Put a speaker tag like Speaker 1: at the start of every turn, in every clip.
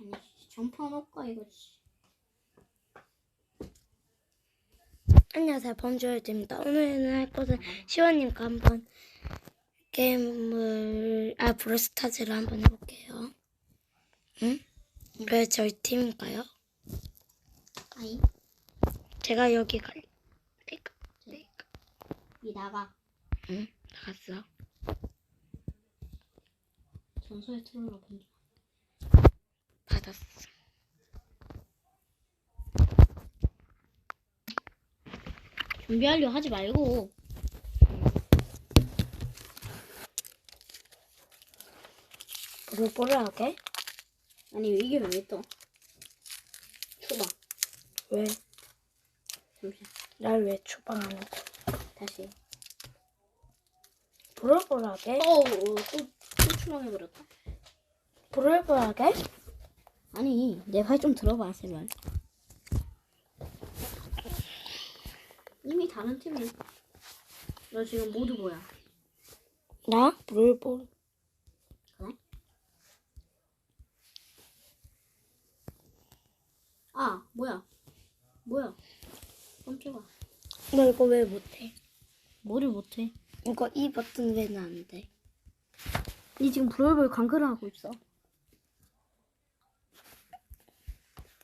Speaker 1: 아니 전판 할까 이거? 씨.
Speaker 2: 안녕하세요. 범주열입니다. 오늘은 할 것은 시원님과 한번 게임을 아 브로스타즈를 한번 해볼게요. 응? 왜 저희 팀인가요?
Speaker 1: 아이.
Speaker 2: 제가 여기 갈 내가 내가
Speaker 1: 이 나가.
Speaker 2: 응? 나갔어.
Speaker 1: 전소의 트롤로 본다
Speaker 2: 받았어
Speaker 1: 준비하려 하지 말고
Speaker 2: 뽀글뽀글하게?
Speaker 1: 아니 이게 왜 또? 초밥
Speaker 2: 왜?
Speaker 1: 잠시만
Speaker 2: 날 왜 추방하는 거야?
Speaker 1: 다시
Speaker 2: 뽀글뽀글하게?
Speaker 1: 어또 또 추방해버렸다
Speaker 2: 뽀글뽀글하게?
Speaker 1: 아니 내 말 좀 들어봐 제발. 이미 다른 팀이. 너 지금 모두 뭐야?
Speaker 2: 나? 뽀글뽀글
Speaker 1: 그래? 아 뭐야? 뭐야? 깜짝아.
Speaker 2: 너 이거 왜 못해?
Speaker 1: 뭐를 못해?
Speaker 2: 이거 이 버튼 왜안 돼?
Speaker 1: 니 지금 브롤볼 강크를 하고 있어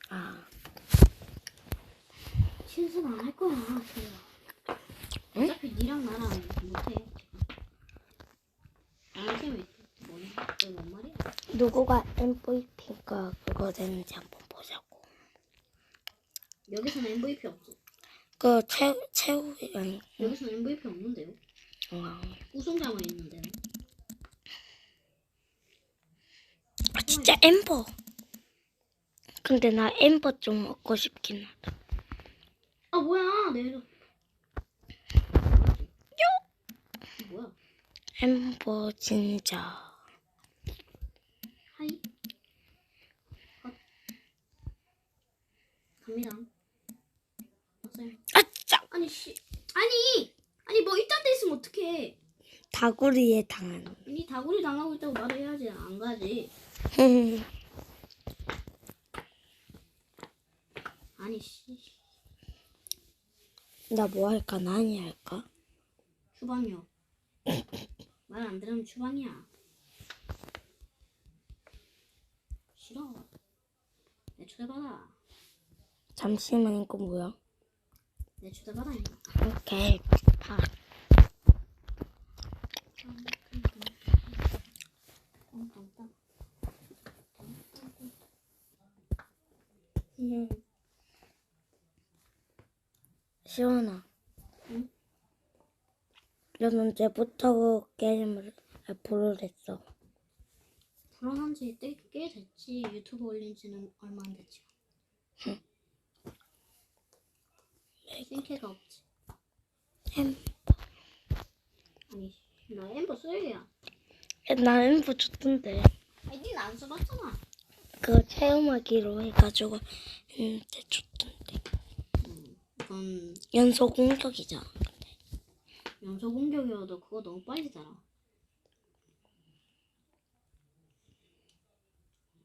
Speaker 2: 아
Speaker 1: 신선 안할 거야 제가
Speaker 2: 응?
Speaker 1: 어차피 니랑 나랑 못해 말이야
Speaker 2: 누구가 MVP가 그거 되는지 한번 보자고.
Speaker 1: 여기서는 MVP 없어
Speaker 2: 그 최, 최후 아니
Speaker 1: 여기서는 MVP 없는데요
Speaker 2: 어.
Speaker 1: 우승자만 있는데요
Speaker 2: 아 진짜 엠버. 근데 나 엠버 좀 먹고 싶긴 하다.
Speaker 1: 아 뭐야? 내려 뭐야?
Speaker 2: 엠버 진짜.
Speaker 1: 하이. 컷 갑니다.
Speaker 2: 아 진짜!
Speaker 1: 아니 씨. 아니! 아니 뭐 이딴 데 있으면 어떡해.
Speaker 2: 다구리에 당한.
Speaker 1: 니 다구리 당하고 있다고 말을 해야지. 안 가지. 아니 씨
Speaker 2: 나 뭐 할까? 나니 할까?
Speaker 1: 추방이요 말 안 들으면 추방이야 싫어 내 초대받아
Speaker 2: 잠시만 이거 뭐야?
Speaker 1: 내 초대받아
Speaker 2: 오케이. 다.
Speaker 1: 음.
Speaker 2: 시원아.
Speaker 1: 응?
Speaker 2: 넌 언제부터 게임을 프로를 했어?
Speaker 1: 불안한 지 꽤, 꽤 됐지 유튜브 올린 지는 얼마 안 됐지 싱크가 없지
Speaker 2: 엠.
Speaker 1: 아니 나 엠버 쓰레기야
Speaker 2: 나 엠버 좋던데.
Speaker 1: 아니 니안 써봤잖아
Speaker 2: 그거 체험하기로 해가지고 했는데 좋던데.
Speaker 1: 음, 이건
Speaker 2: 연속 공격이잖아.
Speaker 1: 연속 공격이어도 그거 너무 빨리 자라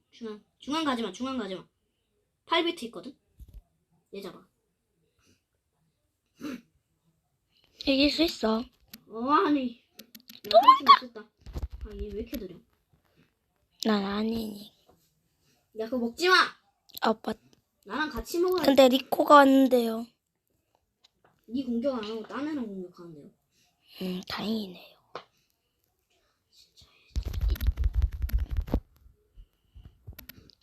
Speaker 1: 중앙 중앙 가지마 중앙 가지마. 8비트 있거든? 얘 잡아.
Speaker 2: 이길 수 있어.
Speaker 1: 어 아니. 도망가 아얘 왜 이렇게 느려?
Speaker 2: 난 아니니.
Speaker 1: 야 그거 먹지 마!
Speaker 2: 아빠.
Speaker 1: 나랑 같이 먹어야
Speaker 2: 근데 리코가 왔는데요.
Speaker 1: 네 공격 안 하고 딴 애랑 공격하는데요
Speaker 2: 음, 다행이네요.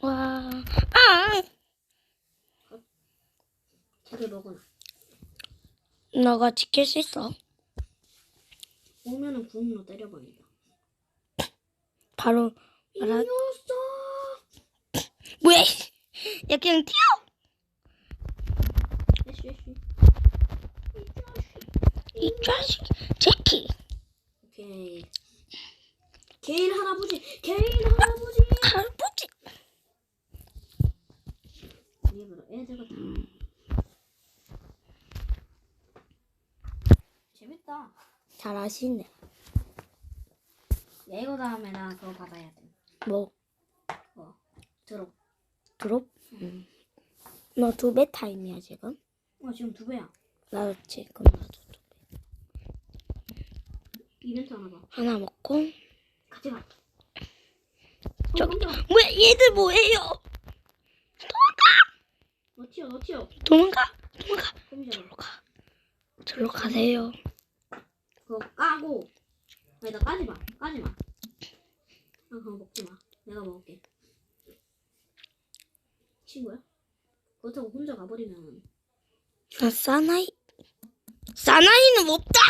Speaker 2: 와, 아!
Speaker 1: 먹어놔
Speaker 2: 너가 지킬 수 있어.
Speaker 1: 오면은 구음으로 때려버린다
Speaker 2: 바로
Speaker 1: 이
Speaker 2: 말하.
Speaker 1: 녀석
Speaker 2: 뭐야? 야 그냥 튀어.
Speaker 1: 애쉬 애쉬
Speaker 2: 이 자식. 제키.
Speaker 1: 오케이 개인 할아버지 개인 할아버지
Speaker 2: 할아버지.
Speaker 1: 일부러 애들과 다 재밌다
Speaker 2: 잘하시네.
Speaker 1: 야 이거 다음에 나 그거 받아야 돼
Speaker 2: 뭐?
Speaker 1: 그거 들어
Speaker 2: 드롭? 응. 너 두 배 타임이야 지금?
Speaker 1: 어 지금 두 배야.
Speaker 2: 나도 지금 나도.
Speaker 1: 이벤트 하나 봐.
Speaker 2: 하나 먹고.
Speaker 1: 같이 가.
Speaker 2: 저-
Speaker 1: 어.
Speaker 2: 뭐야 얘들 뭐해요?
Speaker 1: 너 튀어 너 튀어.
Speaker 2: 도망가 도망가.
Speaker 1: 컴퓨터.
Speaker 2: 절로 가. 절로 가세요.
Speaker 1: 그거 까고. 아니 나 까지 마. 까지 마. 아 그거 먹지 마. 내가 먹을게. 친구야? 그렇다고 혼자 가버리면
Speaker 2: 아 사나이. 사나이는 없다.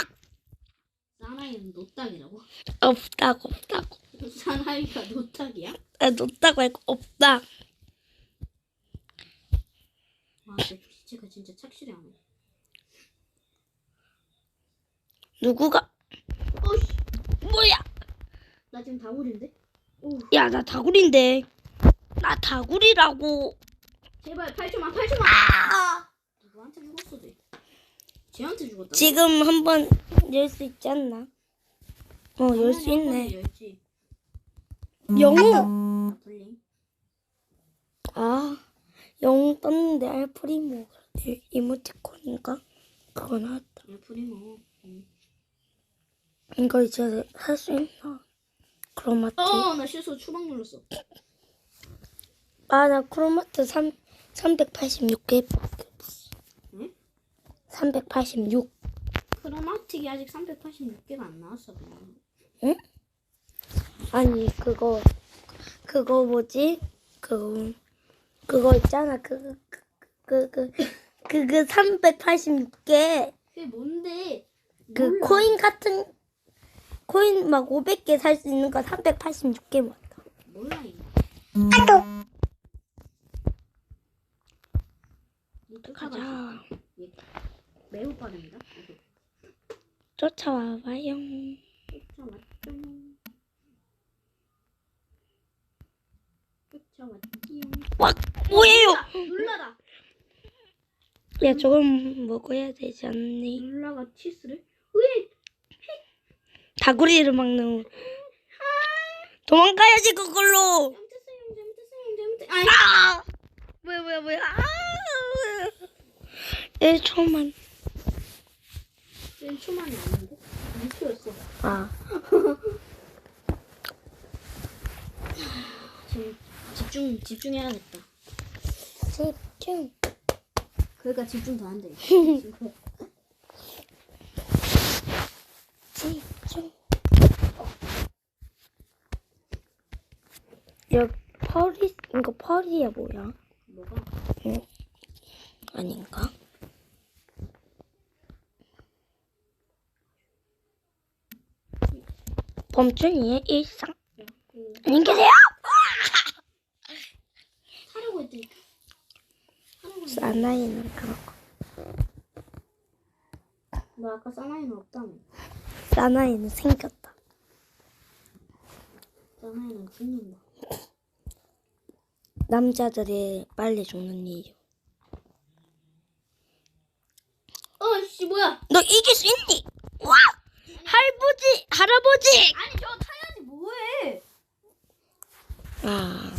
Speaker 1: 사나이는 노딱이라고?
Speaker 2: 없다고 없다고.
Speaker 1: 사나이가 노딱이야?
Speaker 2: 아 없다고 할거 없다.
Speaker 1: 와, 근데 쟤가 진짜 착실해 안 해.
Speaker 2: 누구가?
Speaker 1: 어이씨,
Speaker 2: 뭐야?
Speaker 1: 나 지금 다구리인데? 오,
Speaker 2: 야나 다구리인데. 나 다구리라고.
Speaker 1: 제발 8초만, 8초만!
Speaker 2: 아!
Speaker 1: 누구한테 죽었어, 쟤? 쟤한테 죽었다.
Speaker 2: 지금 한번 열 수 있지 않나? 어 열 수 있네.
Speaker 1: 열지.
Speaker 2: 영웅.
Speaker 1: 아.
Speaker 2: 아 영웅 떴는데 알프리모 이모티콘인가? 그거 나왔다.
Speaker 1: 야, 프리모. 응.
Speaker 2: 이거 이제 할 수 있나? 크로마트.
Speaker 1: 어, 나 실수 추방 눌렀어.
Speaker 2: 아 나 크로마트 3 386개
Speaker 1: 응?
Speaker 2: 386.
Speaker 1: 크로마틱이 아직 386개가 안 나왔어, 그냥.
Speaker 2: 응? 아니 그거 그거 뭐지? 그거 그거 있잖아. 그거 그그 그거 386개
Speaker 1: 그게 뭔데?
Speaker 2: 그
Speaker 1: 몰라.
Speaker 2: 코인 같은 코인 막 500개 살 수 있는 거 386개 맞다.
Speaker 1: 몰라, 이거. 이 쫓아가.
Speaker 2: 가자.
Speaker 1: 얘 매우 빠릅니다. 이거.
Speaker 2: 쫓아와 봐요.
Speaker 1: 쫓아왔죠. 쫓아왔지요.
Speaker 2: 와 뭐예요?
Speaker 1: 눌라다.
Speaker 2: 야 저건 먹어야 되지 않니?
Speaker 1: 눌라가 치스를? 왜?
Speaker 2: 다구리를 막는. 도망가야지 그걸로.
Speaker 1: 잘못했어요, 잘못했어요. 아이,
Speaker 2: 아! 뭐야 뭐야 뭐야. 아! 1초만.
Speaker 1: 1초만이 아닌데? 2초였어.
Speaker 2: 아.
Speaker 1: 지금 집중, 집중해야겠다.
Speaker 2: 집중.
Speaker 1: 그러니까 집중 더 안 돼. 지금.
Speaker 2: 집중. 야 펄이 이거 펄이야 뭐야?
Speaker 1: 뭐가?
Speaker 2: 아닌가? 범준이의 일상. 안녕히 계세요. 사나이는 그렇고
Speaker 1: 너 아까 사나이는 없다며.
Speaker 2: 사나이는 생겼다.
Speaker 1: 사나이는 죽는다.
Speaker 2: 남자들이 빨리 죽는 이유.
Speaker 1: 어씨 뭐야?
Speaker 2: 너 이길 수 있니? 와! 할아버지, 할아버지.
Speaker 1: 아니 저 타야지 뭐해?
Speaker 2: 아,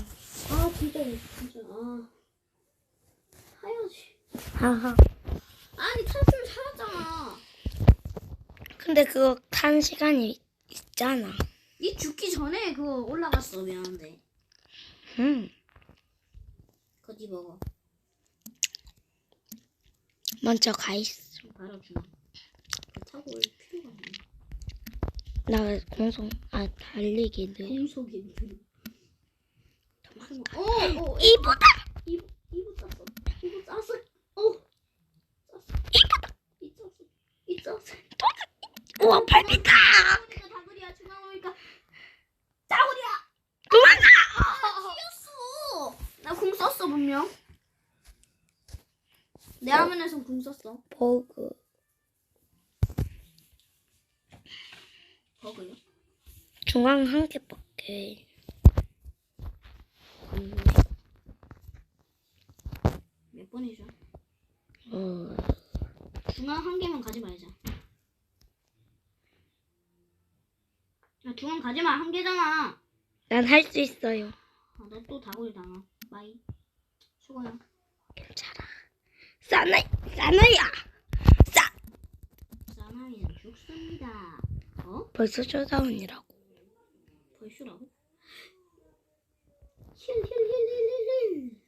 Speaker 1: 아 진짜 진짜 아 타야지.
Speaker 2: 하하.
Speaker 1: 아니 탔으면 살았잖아.
Speaker 2: 근데 그거 탄 시간이 있잖아.
Speaker 1: 이 죽기 전에 그거 올라갔어 미안한데.
Speaker 2: 음,
Speaker 1: 거기 먹어.
Speaker 2: 먼저 가 있어.
Speaker 1: 바로 주나. 타고 올 필요가 없네.
Speaker 2: 나 공성, 아 달리기를.
Speaker 1: 공속이 어, 어,
Speaker 2: 이보다.
Speaker 1: 어. 이. 이.
Speaker 2: 우와
Speaker 1: 다구리야 중앙 오니까 다구리야.
Speaker 2: 도망가.
Speaker 1: 아, 튀겼어. 나 궁 썼어 분명. 내 화면에서 궁 썼어.
Speaker 2: 버그.
Speaker 1: 버그요?
Speaker 2: 중앙 한 개밖에.
Speaker 1: 음. 몇 번이죠?
Speaker 2: 어,
Speaker 1: 중앙 한 개만 가지 말자. 야, 중앙 가지 마. 한 개잖아.
Speaker 2: 난 할 수 있어요.
Speaker 1: 아, 너또 다구리 당하. 마이. 죽어요.
Speaker 2: 괜찮아. 사나이, 사나이야. 싸.
Speaker 1: 사나이는 죽습니다. 어?
Speaker 2: 벌써 쇼다운이라고.
Speaker 1: 벌슈라고? 힐힐힐힐힐힐.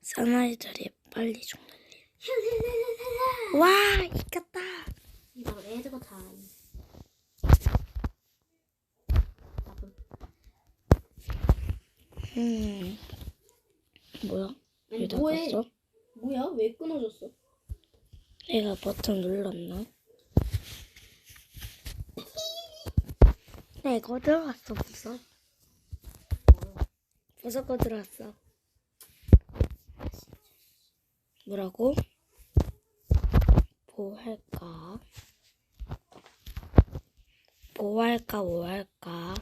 Speaker 2: 사나이들이 빨리 죽는 일.
Speaker 1: 힐힐힐힐힐.
Speaker 2: 와, 이겼다.
Speaker 1: 이 바로 에드거 타임.
Speaker 2: 음. 뭐야?
Speaker 1: 아니
Speaker 2: 왜
Speaker 1: 뭐해? 뭐야? 왜 끊어졌어?
Speaker 2: 내가 버튼 눌렀나? 네, 이거 들어왔어, 벌써. 벌써 거 들어왔어. 뭐라고? 뭐 할까? 뭐 할까, 뭐 할까?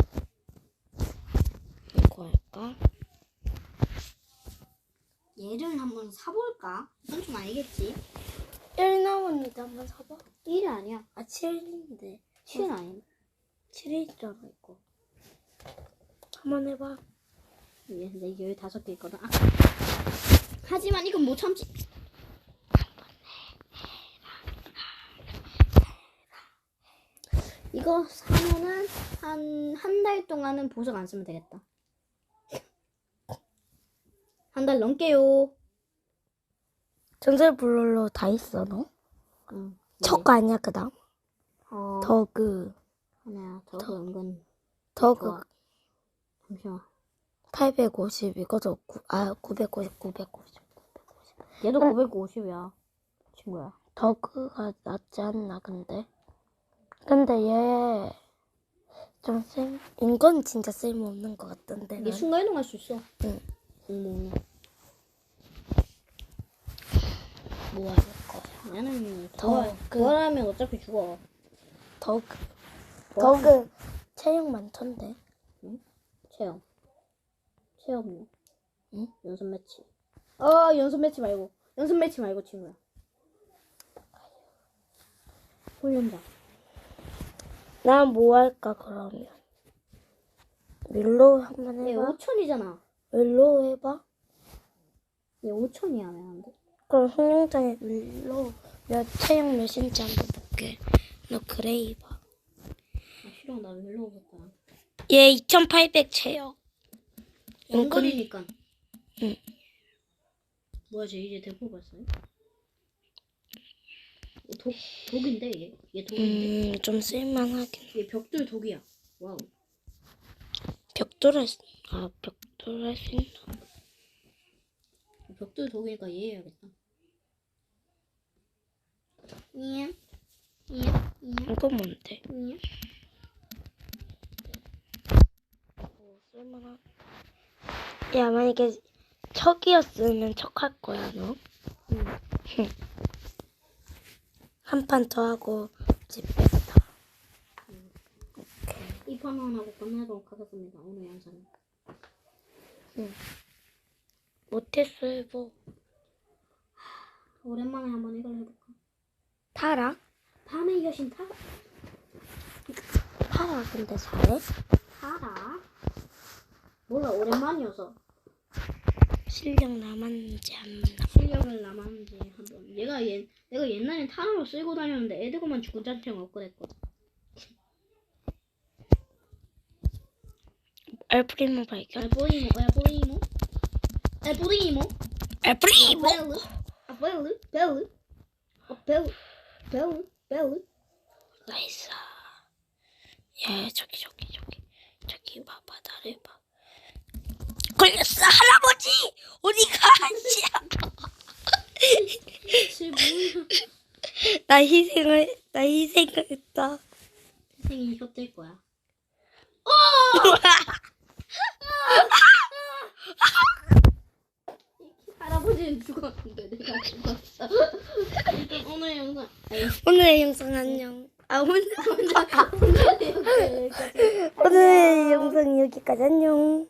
Speaker 2: 이거 할까?
Speaker 1: 얘를 한번 사볼까? 이건 좀 알겠지?
Speaker 2: 1 남았는데 한번 사봐.
Speaker 1: 1이 아니야.
Speaker 2: 아, 7인데.
Speaker 1: 7은 아니야.
Speaker 2: 7이잖아, 이거. 한번 해봐.
Speaker 1: 얘 근데 이게 15개 있거든. 아. 하지만 이건 못 참지. 이거 사면은 한 한 달 동안은 보석 안 쓰면 되겠다. 한 달 넘게요.
Speaker 2: 전설 블롤로 다 있어, 너?
Speaker 1: 응.
Speaker 2: 척 아니야, 그 다음?
Speaker 1: 어.
Speaker 2: 더그,
Speaker 1: 하나야. 저거 은근
Speaker 2: 더그
Speaker 1: 좋아. 잠시만.
Speaker 2: 850, 이거도, 구, 아, 950, 950.
Speaker 1: 얘도 950이야. 친구야.
Speaker 2: 더그가 낫지 않나, 근데? 근데 얘, 좀 쓸, 인건 진짜 쓸모없는 것 같던데.
Speaker 1: 이게
Speaker 2: 난.
Speaker 1: 순간 이동 할 수 있어.
Speaker 2: 응.
Speaker 1: 응.
Speaker 2: 뭐할 거야?
Speaker 1: 얘는 더더
Speaker 2: 그-
Speaker 1: 그거라면 어차피 죽어.
Speaker 2: 더그,
Speaker 1: 뭐
Speaker 2: 더그, 체력 많던데.
Speaker 1: 체험. 체험요.
Speaker 2: 응?
Speaker 1: 연습 매치. 아 연습 매치 말고 연습 매치 말고 친구야. 훈련장.
Speaker 2: 난뭐 할까, 그러면? 윌로우 한번
Speaker 1: 얘
Speaker 2: 해봐.
Speaker 1: 5천이잖아.
Speaker 2: 윌로우 해봐.
Speaker 1: 얘 5천이야 왜 안 돼?
Speaker 2: 그럼 흥룡장에 윌로우 몇 체형 몇인지 한번 볼게. 너 그레이 봐.
Speaker 1: 아 싫어 나 별로 없었다.
Speaker 2: 얘 2800 체력.
Speaker 1: 원거리니까.
Speaker 2: 응.
Speaker 1: 뭐야 쟤 이제 대포 봤어요? 독 독인데 얘. 얘 독인데.
Speaker 2: 음, 좀 쓸만하긴.
Speaker 1: 얘 벽돌 독이야. 와우.
Speaker 2: 벽돌 할 수, 아, 벽돌 할 수 있나?
Speaker 1: 벽돌 독이니까 얘 해야겠다. 예. 예. 예.
Speaker 2: 이거 뭔데?
Speaker 1: 예.
Speaker 2: 어, 쓸만하. 야, 만약에 척이었으면 척 할 거야, 너?
Speaker 1: 응.
Speaker 2: 한 판 더 하고 집 뺐다.
Speaker 1: 이 판만 하고 끝내도록 하겠습니다. 오늘 영상은.
Speaker 2: 못했어, 해보.
Speaker 1: 오랜만에 한번 이걸 해볼까?
Speaker 2: 타라?
Speaker 1: 밤의 여신 타라.
Speaker 2: 타라, 근데 잘해?
Speaker 1: 타라. 몰라 오랜만이어서
Speaker 2: 실력 남았는지 안 남았는지.
Speaker 1: 실력을 남았는지 한번. 얘가 얘 내가 옛날엔 타라로 쓸고 다녔는데 애드고만 죽은 짠형 업그레이했거든.
Speaker 2: 엘프리모 발견? 엘프리모!
Speaker 1: 벨르, 아 벨르, 벨르, 아 벨르, 벨르, 벨르.
Speaker 2: 나이스. 야, 저기, 저기, 저기. 저기 봐봐, 나를 봐. 걸렸어, 할아버지! 어디
Speaker 1: 뭐야?
Speaker 2: 나 희생을, 나 희생을 했다.
Speaker 1: 생이 혀뜰 거야. 할아버지는 죽었는데 내가 죽었어. 일단 오늘 영상
Speaker 2: 오늘의 영상 안녕. 아, 오늘,
Speaker 1: 오늘.
Speaker 2: 오늘의 영상 여기까지 안녕.